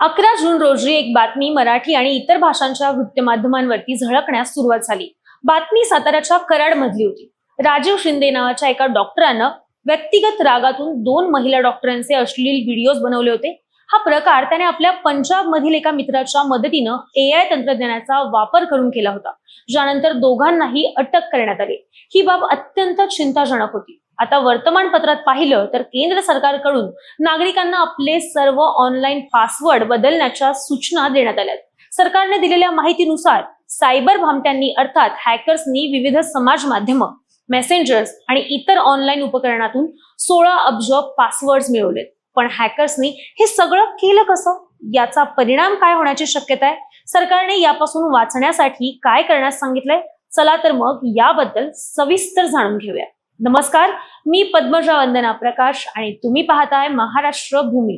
अकरा जून रोजी एक बातमी मराठी आणि इतर भाषांच्या वृत्तमाध्यमांवरती झळकण्यास सुरुवात झाली. बातमी साताऱ्याच्या कराडमधली होती. राजीव शिंदे नावाच्या एका डॉक्टरानं व्यक्तिगत रागातून दोन महिला डॉक्टरांचे अश्लील व्हिडिओज बनवले होते. हा प्रकार त्याने आपल्या पंजाब मधील एका मित्राच्या मदतीनं ए आय तंत्रज्ञानाचा वापर करून केला होता. ज्यानंतर दोघांनाही अटक करण्यात आली. ही बाब अत्यंत चिंताजनक होती. आता वर्तमानपत्रात पाहिलं तर केंद्र सरकारकडून नागरिकांना आपले सर्व ऑनलाईन पासवर्ड बदलण्याच्या सूचना देण्यात आल्या सरकारने दिलेल्या माहितीनुसार सायबर भामट्यांनी अर्थात हॅकर्सनी विविध समाज माध्यम मेसेंजर्स आणि इतर ऑनलाईन उपकरणातून सोळा अब्ज पासवर्ड मिळवलेत. पण हॅकर्सनी हे सगळं केलं कसं? याचा परिणाम काय होण्याची शक्यता आहे? सरकारने यापासून वाचण्यासाठी काय करण्यास सांगितलंय? चला तर मग याबद्दल सविस्तर जाणून घेऊया. नमस्कार मी पद्मजा वंदना प्रकाश आणि तुम्ही पाहताय महाराष्ट्र भूमी.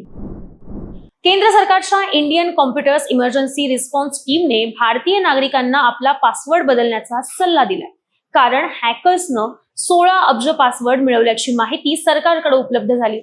केंद्र सरकारच्या इंडियन कॉम्प्युटर्स इमर्जन्सी रिस्पॉन्स टीमने भारतीय नागरिकांना आपला पासवर्ड बदलण्याचा सल्ला दिलाय. कारण हॅकर्सनं सोळा अब्ज पासवर्ड मिळवल्याची माहिती सरकारकडे उपलब्ध झाली.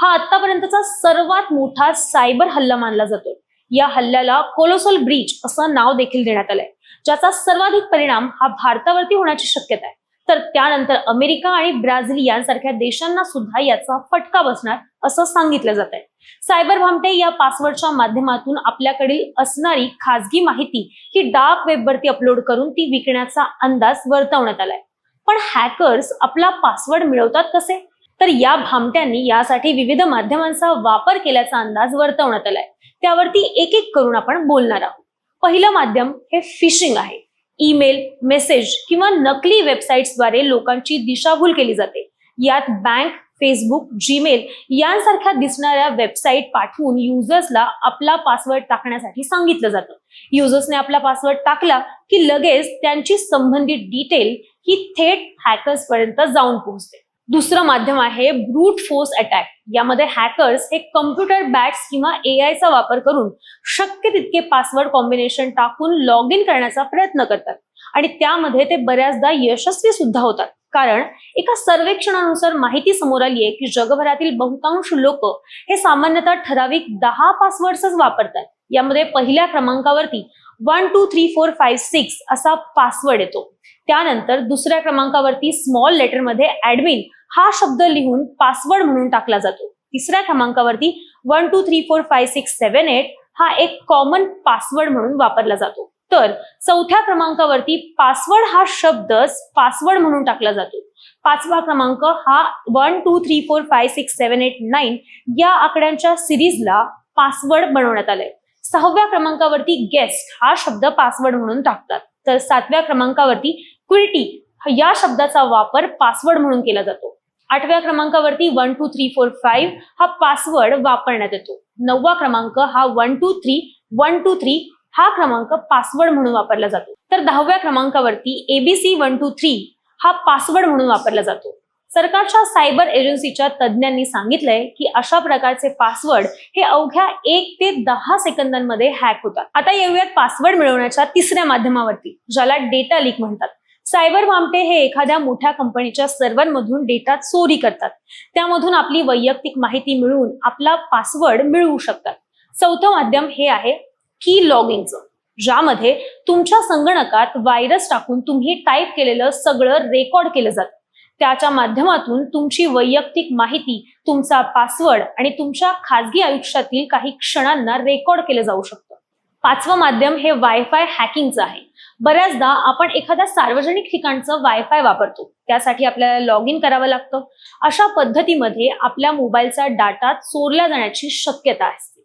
हा आतापर्यंतचा सर्वात मोठा सायबर हल्ला मानला जातो या हल्ल्याला कोलोसल ब्रीच असं नाव देखील देण्यात आलंय. ज्याचा सर्वाधिक परिणाम हा भारतावरती होण्याची शक्यता आहे. तर त्यानंतर अमेरिका आणि ब्राझील यांसारख्या देशांना सुद्धा याचा फटका बसणार असं सांगितलं जात आहे सायबर भामटे या पासवर्डच्या माध्यमातून आपल्याकडील असणारी खाजगी माहिती ही डार्क वेबवरती अपलोड करून ती विकण्याचा अंदाज वर्तवण्यात आलाय. पण हॅकर्स आपला पासवर्ड मिळवतात कसे? तर या भामट्यांनी यासाठी विविध माध्यमांचा वापर केल्याचा अंदाज वर्तवण्यात आलाय. त्यावरती एक एक करून आपण बोलणार आहोत. पहिलं माध्यम हे फिशिंग आहे. ईमेल मेसेज किंवा नकली वेबसाईट्सद्वारे लोकांची दिशाभूल केली जाते. यात बँक फेसबुक जीमेल यांसारख्या दिसणाऱ्या वेबसाईट पाठवून युजर्सला आपला पासवर्ड टाकण्यासाठी सांगितलं जातं. युजर्सने आपला पासवर्ड टाकला की लगेच त्यांची संबंधित डिटेल ही थेट हॅकर्स पर्यंत जाऊन पोहोचते. दुसरं माध्यम आहे ब्रूट फोर्स अटॅक यामध्ये हॅकर्स हे कम्प्युटर बॅट्स किंवा ए चा वापर करून शक्य तितके पासवर्ड कॉम्बिनेशन टाकून लॉग इन करण्याचा प्रयत्न करतात. आणि त्यामध्ये ते बऱ्याचदा यशस्वी सुद्धा होतात. कारण एका सर्वेक्षणानुसार माहिती समोर आली आहे की जगभरातील बहुतांश लोक हे सामान्यतः ठराविक दहा पासवर्ड्सच वापरतात. यामध्ये पहिल्या क्रमांकावरती one two three four five six असा पासवर्ड येतो. त्यानंतर दुसऱ्या क्रमांकावरती स्मॉल लेटरमध्ये ऍडमिन हा शब्द लिहून पासवर्ड म्हणून टाकला जातो. तिसऱ्या क्रमांकावरती one two three four five six seven eight हा एक कॉमन पासवर्ड म्हणून वापरला जातो. तर चौथ्या क्रमांकावरती पासवर्ड हा शब्दच पासवर्ड म्हणून टाकला जातो. पाचवा क्रमांक हा one two three four five six seven eight nine या आकड्यांच्या सिरीजला पासवर्ड बनवण्यात आलंय. सहाव्या क्रमांकावरती गेस्ट हा शब्द पासवर्ड म्हणून टाकतात. तर सातव्या क्रमांकावरती क्विटी या शब्दाचा वापर पासवर्ड म्हणून केला जातो. आठव्या क्रमांकावरती one two three four five हा पासवर्ड वापरण्यात येतो. नववा क्रमांक हा one two three one two three हा क्रमांक पासवर्ड म्हणून वापरला जातो. तर दहाव्या क्रमांकावरती एबीसी वन टू थ्री हा पासवर्ड म्हणून वापरला जातो. सरकारच्या सायबर एजन्सीच्या तज्ज्ञांनी सांगितलंय की अशा प्रकारचे पासवर्ड हे अवघ्या एक ते दहा सेकंदांमध्ये हॅक होतात. आता येऊयात पासवर्ड मिळवण्याच्या तिसऱ्या माध्यमावरती ज्याला डेटा लीक म्हणतात. सायबर वामटे हे एखाद्या मोठ्या कंपनीच्या सर्व्हरमधून डेटा चोरी करतात. त्यामधून आपली वैयक्तिक माहिती मिळवून आपला पासवर्ड मिळवू शकतात. चौथं माध्यम हे आहे की लॉगिंगचं ज्यामध्ये तुमच्या संगणकात व्हायरस टाकून तुम्ही टाईप केलेलं सगळं रेकॉर्ड केलं जातं. त्याच्या माध्यमातून तुमची वैयक्तिक माहिती तुमचा पासवर्ड आणि तुमच्या खाजगी आयुष्यातील काही क्षणांना रेकॉर्ड केलं जाऊ शकतं. पाचवं माध्यम हे वायफाय हॅकिंगचं आहे. बऱ्याचदा आपण एखाद्या सार्वजनिक ठिकाणचं वायफाय वापरतो. त्यासाठी आपल्याला लॉग इन करावं लागतं. अशा पद्धतीमध्ये आपल्या मोबाईलचा डाटा चोरला जाण्याची शक्यता असते.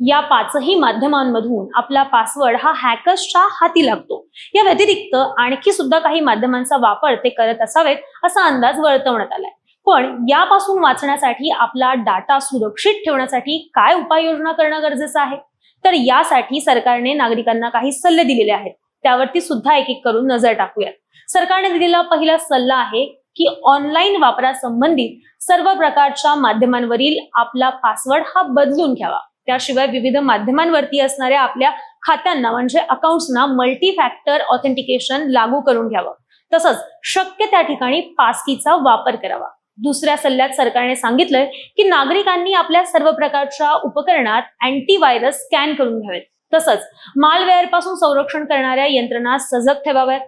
या पाचही माध्यमांमधून आपला पासवर्ड हा हॅकर्सच्या हाती लागतो. या व्यतिरिक्त आणखी सुद्धा काही माध्यमांचा वापर ते करत असावेत असा अंदाज वर्तवण्यात आलाय. पण यापासून वाचण्यासाठी आपला डाटा सुरक्षित ठेवण्यासाठी काय उपाययोजना करणं गरजेचं आहे? तर यासाठी सरकारने नागरिकांना काही सल्ले दिलेले आहेत. त्यावरती सुद्धा एक एक करून नजर टाकूयात. सरकारने दिलेला पहिला सल्ला आहे की ऑनलाईन वापरासंबंधित सर्व प्रकारच्या माध्यमांवरील आपला पासवर्ड हा बदलून घ्यावा. त्याशिवाय विविध माध्यमांवरती असणाऱ्या आपल्या खात्यांना म्हणजे अकाउंट्सना मल्टी फॅक्टर ऑथेंटिकेशन लागू करून घ्यावं. तसंच शक्य त्या ठिकाणी पासकीचा वापर करावा. दुसऱ्या सल्ल्यात सरकारने सांगितलंय की नागरिकांनी आपल्या सर्व प्रकारच्या उपकरणात अँटीव्हायरस स्कॅन करून घ्यावेत. तसंच मालवेअरपासून संरक्षण करणाऱ्या यंत्रणा सजग ठेवाव्यात.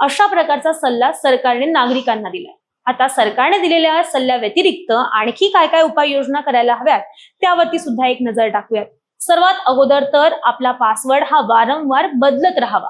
अशा प्रकारचा सल्ला सरकारने नागरिकांना दिलाय. आता सरकारने दिलेल्या सल्ल्या व्यतिरिक्त आणखी काय काय उपाययोजना करायला हव्यात त्यावरती सुद्धा एक नजर टाकूयात. सर्वात अगोदर तर आपला पासवर्ड हा वारंवार बदलत राहावा.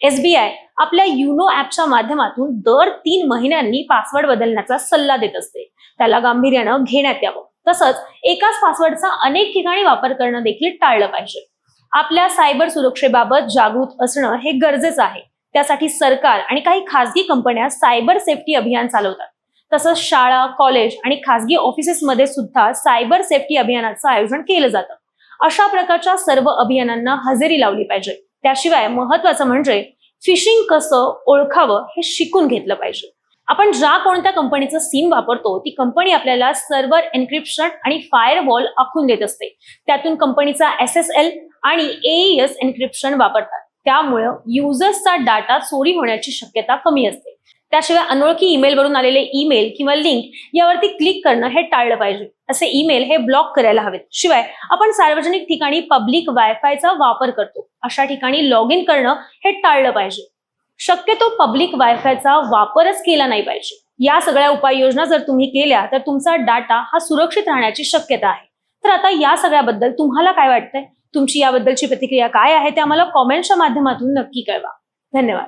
एसबीआय आपल्या युनो ऍपच्या माध्यमातून दर तीन महिन्यांनी पासवर्ड बदलण्याचा सल्ला देत असते. त्याला गांभीर्यानं घेण्यात यावं. तसंच एकाच पासवर्डचा अनेक ठिकाणी वापर करणं देखील टाळलं पाहिजे. आपल्या सायबर सुरक्षेबाबत जागृत असणं हे गरजेचं आहे. त्यासाठी सरकार आणि काही खासगी कंपन्या सायबर सेफ्टी अभियान चालवतात. तसंच शाळा कॉलेज आणि खासगी ऑफिसेसमध्ये सुद्धा सायबर सेफ्टी अभियानाचं आयोजन केलं जातं. अशा प्रकारच्या सर्व अभियानांना हजेरी लावली पाहिजे. त्याशिवाय महत्वाचं म्हणजे फिशिंग कसं ओळखावं हे शिकून घेतलं पाहिजे. आपण ज्या कोणत्या कंपनीचं सिम वापरतो ती कंपनी आपल्याला सर्व्हर एन्क्रिप्शन आणि फायरवॉल आखून देत असते. त्यातून कंपनीचा एस एस एल आणि एईएस एन्क्रिप्शन वापरतात. त्यामुळं युजर्सचा डाटा चोरी होण्याची शक्यता कमी असते. त्याशिवाय अनोळखी ईमेलवरून आलेले ईमेल किंवा लिंक यावरती क्लिक करणं हे टाळलं पाहिजे. असे ईमेल हे ब्लॉक करायला हवेत. शिवाय आपण सार्वजनिक ठिकाणी पब्लिक वायफायचा वापर करतो. अशा ठिकाणी लॉग इन करणं हे टाळलं पाहिजे. शक्यतो पब्लिक वायफायचा वापरच केला नाही पाहिजे. या सगळ्या उपाययोजना जर तुम्ही केल्या तर तुमचा डाटा हा सुरक्षित राहण्याची शक्यता आहे. तर आता या सगळ्याबद्दल तुम्हाला काय वाटतंय? तुमची याबद्दलची प्रतिक्रिया काय आहे? ते आम्हाला कॉमेंटच्या माध्यमातून नक्की कळवा. धन्यवाद.